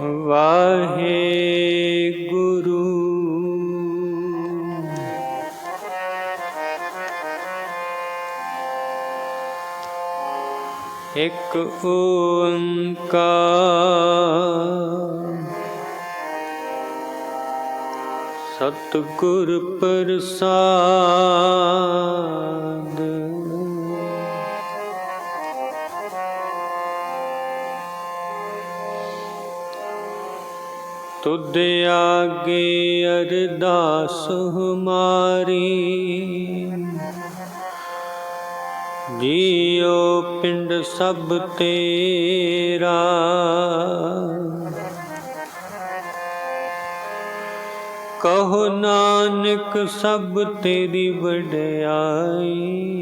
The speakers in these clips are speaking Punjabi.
ਵਾਹਿਗੁਰੂ। ਇੱਕ ਓੰਕਾਰ। ਸਤਿਗੁਰ ਪ੍ਰਸਾਦ। ਤੁਧ ਆਗੇ ਅਰਦਾਸ ਹਮਾਰੀ। ਜੀਉ ਪਿੰਡ ਸਭ ਤੇਰਾ। ਕਹੋ ਨਾਨਕ ਸਭ ਤੇਰੀ ਵਡਿਆਈ।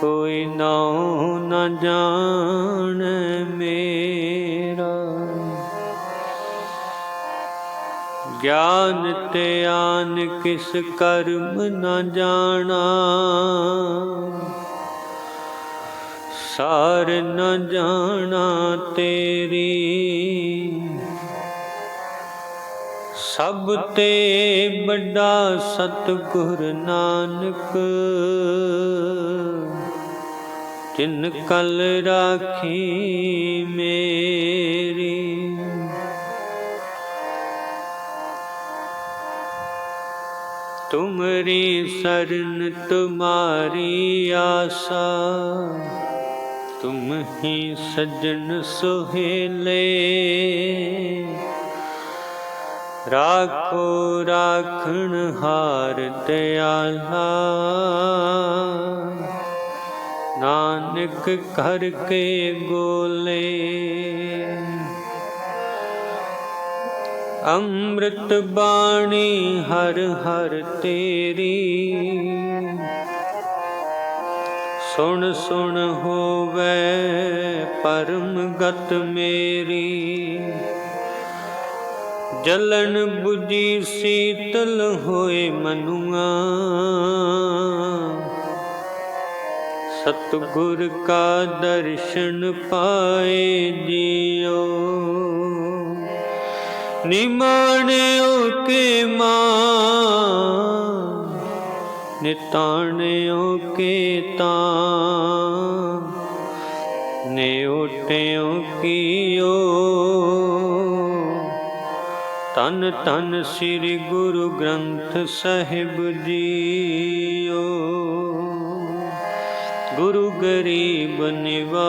ਕੋਈ ਨਾਉ ਨਾ ਜਾਣ ਮੇ ਗਿਆਨ ਤੇ ਆਨ ਕਿਸ ਕਰਮ ਨ ਜਾਣਾ। ਸਾਰ ਨ ਜਾਣਾ ਤੇਰੀ। ਸਭ ਤੇ ਵੱਡਾ ਸਤਿਗੁਰ ਨਾਨਕ, ਜਿਨ ਕਲ ਰਾਖੀ ਮੇ। ਤੁਮਰੀ ਸਰਨ ਤੁਮਾਰੀ ਆਸਾ। ਤੁਮ ਹੀ ਸਜਣ ਸੁਹੇਲੇ। ਰਾਖੋ ਰਾਖਣ ਹਾਰ ਦਿਆਲਾ। ਨਾਨਕ ਕਰ ਕੇ ਗੋਲੇ। ਅੰਮ੍ਰਿਤ ਬਾਣੀ ਹਰ ਹਰ ਤੇਰੀ। ਸੁਣ ਸੁਣ ਹੋਵੇ ਪਰਮ ਗਤ ਮੇਰੀ। ਜਲਨ 부ਜੀ ਸੀਤਲ ਹੋਏ ਮਨੁਆ। ਸਤਗੁਰ ਕਾ ਦਰਸ਼ਨ ਪਾਏ ਜਿਉ ਨਿਮਾਣਿਓ ਕੇ ਮਾਂ ਨਿਤਾਣਿਓ ਕੇ ਤਾਂ ਨਿਉਟਿਓ ਕੀਓ। ਤਨ ਤਨ ਸ੍ਰੀ ਗੁਰੂ ਗ੍ਰੰਥ ਸਾਹਿਬ ਜੀਓ। ਗੁਰੂ ਗਰੀਬ ਨਿਵਾ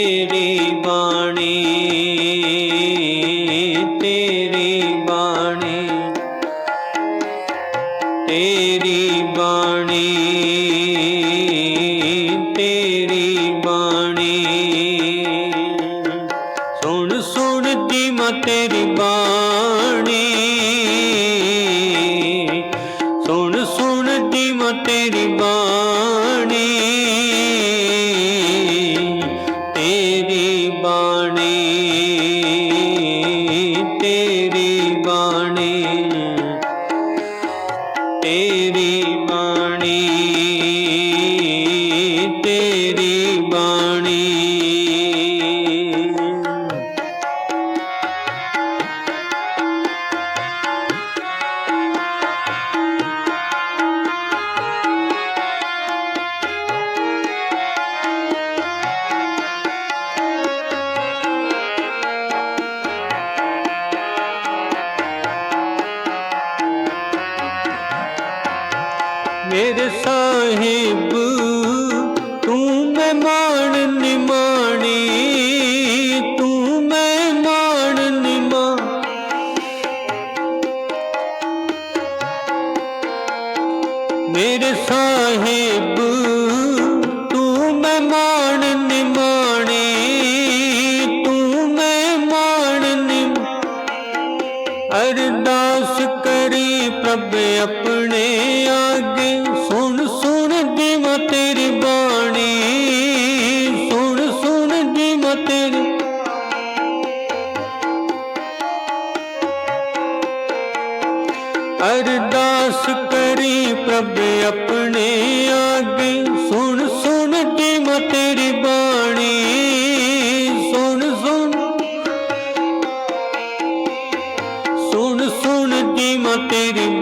ਤੇਰੀ ਬਾਣੀ। ਤੇਰੀ ਮੇਰੇ ਸਾਹਿਬ tere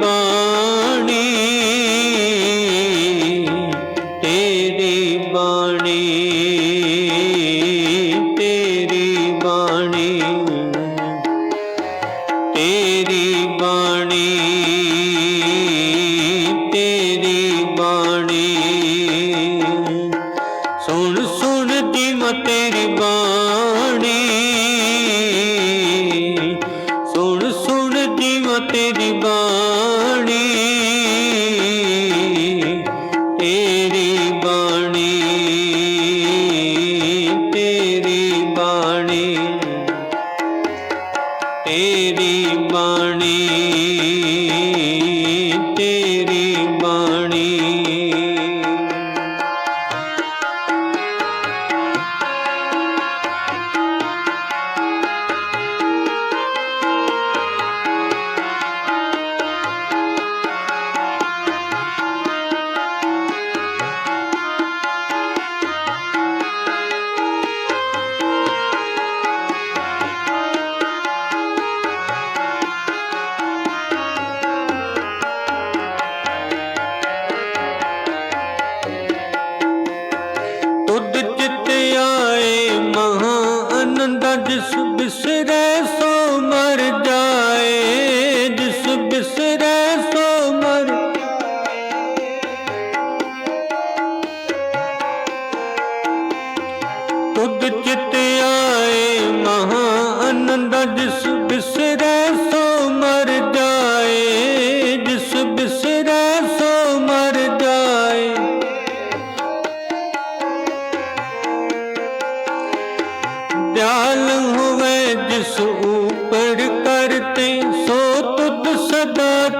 Da-da-da!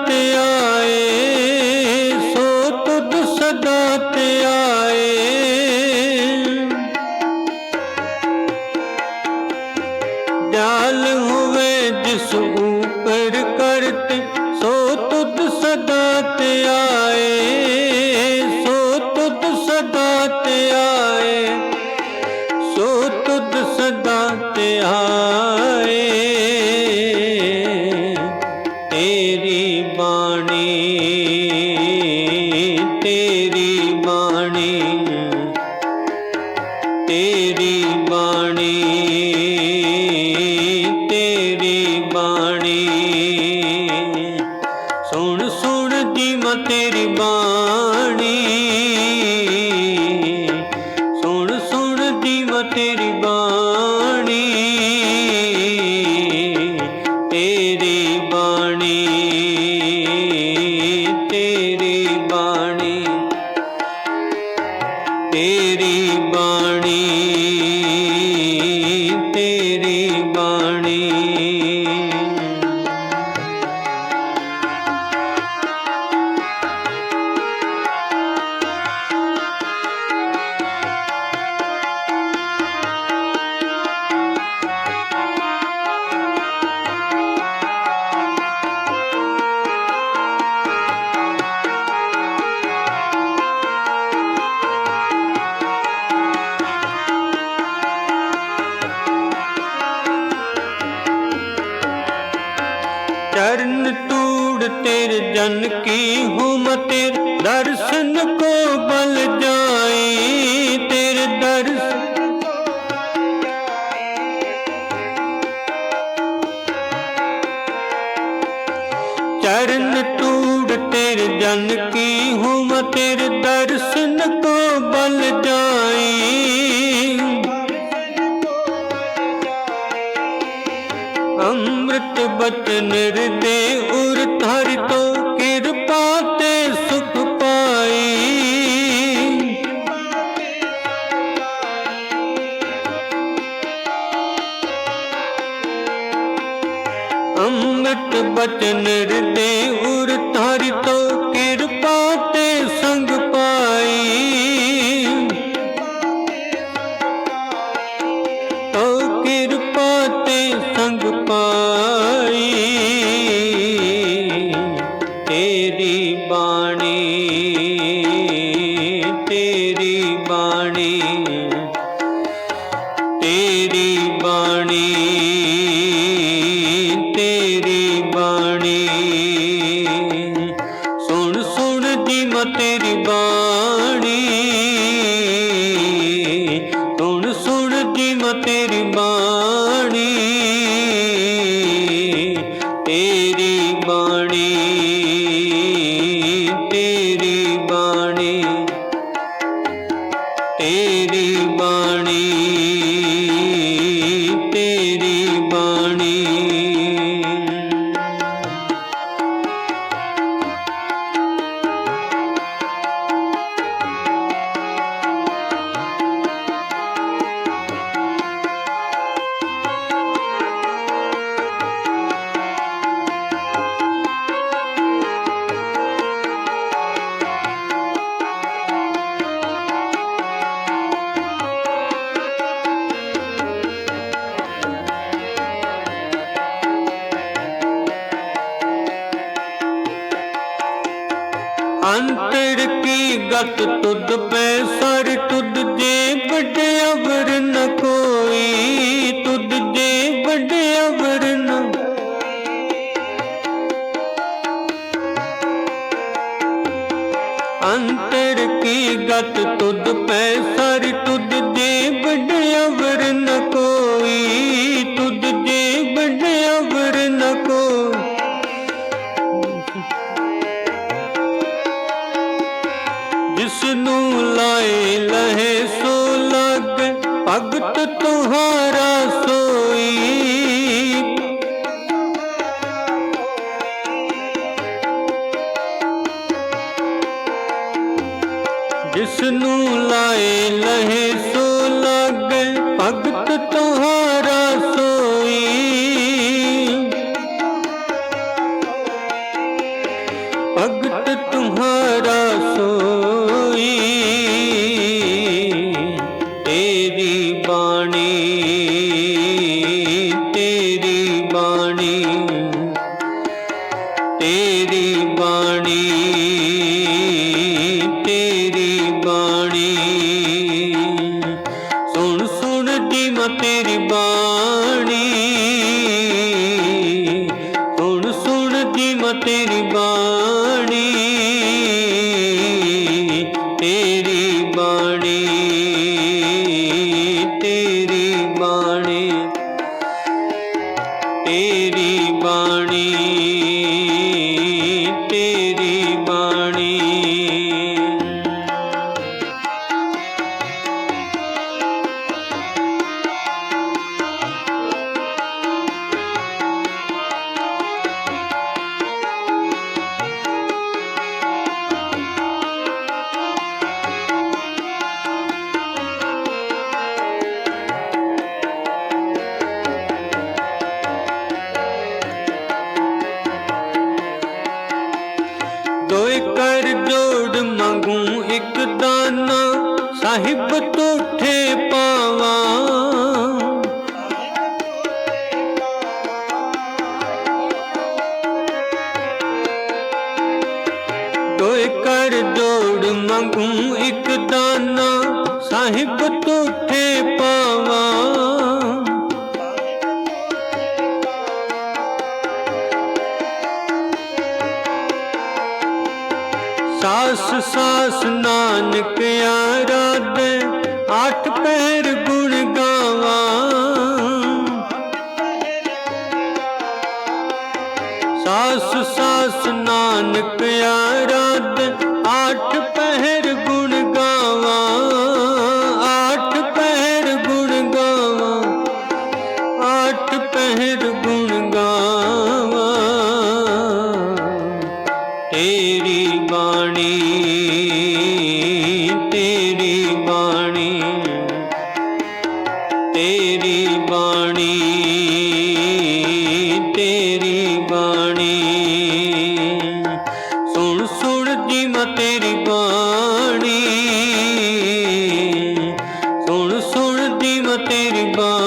ਤੇਰੀ ਬਾਣੀ जन की हूँ तेरे दर्शन को बल जाई अमृत बचन हृदय उर धर तो कृपा ते सुख पाई अमृत बचन हृदय ਸੁਣ ਜੀ ਤੇਰੀ ਬਾਣੀ ਕੀ ਗਤ ਤੁਧ ਪੈ ਸਰ ਤੁਧ ਜੇ ਵੱਡ ਅਵਰ ਨ ਕੋਈ। ਤੁਧ ਜੇ ਵੱਡ ਅਵਰ ਨ ਅੰਤਰ ਕੀ ਗਤ ਤੁਧ ਪੈ ਸਰ ਤੁਧ ਜੇ ਵੱਡ ਅਵਰ ਨ ਕੋਈ। ਜਿਸ ਨੂੰ ਲਾਏ ਲਹੇ ਸੋ ਲਗ ਭਗਤ ਤੁਹਾਰਾ ਸੋਈ। ਜਿਸ ਨੂੰ ਲਾਏ ਲਹੇ ಮಾಡಿ ਸਾਹਿਬ ਤੁਠੇ ਪਾਵਾਂ। ਸਾਸ ਸਾਸ ਨਾਨਕ ਆ মিনতির গো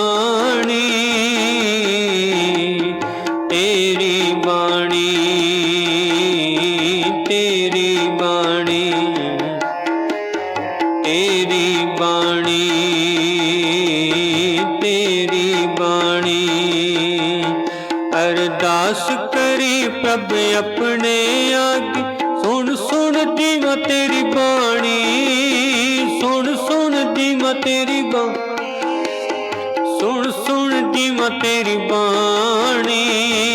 ਮਹਿਮਾ ਤੇਰੀ ਬਾਣੀ।